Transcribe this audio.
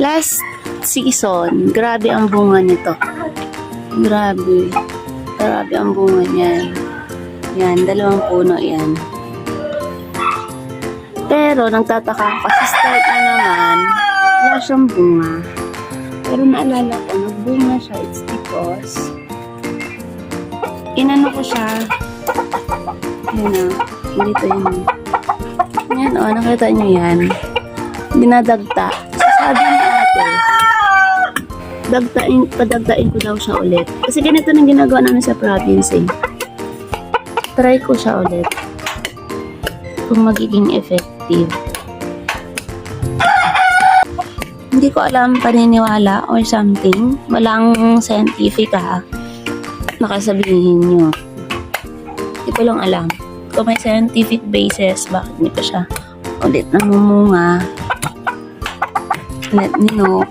Last season, grabe ang bunga nito. Grabe. Grabe ang bunga niyan. Yan, dalawang puno yan. Pero, nagtataka ako kasi start na naman, wala siyang bunga. Pero naalala ko, nagbunga siya. It's because, inano ko siya. Yan na. Dito yun. Yan o, nakita niyo yan. Dinadagta. Sabi ni ate, dagtain, padagtain ko daw siya ulit. Kasi ganito nang ginagawa namin sa province eh. Try ko siya ulit. Kung magiging effective. Hindi ko alam paniniwala or something. Walang scientific ha. Nakasabihin nyo. Hindi ko lang alam. Kung may scientific basis, bakit pa siya ulit namumunga. Let me know.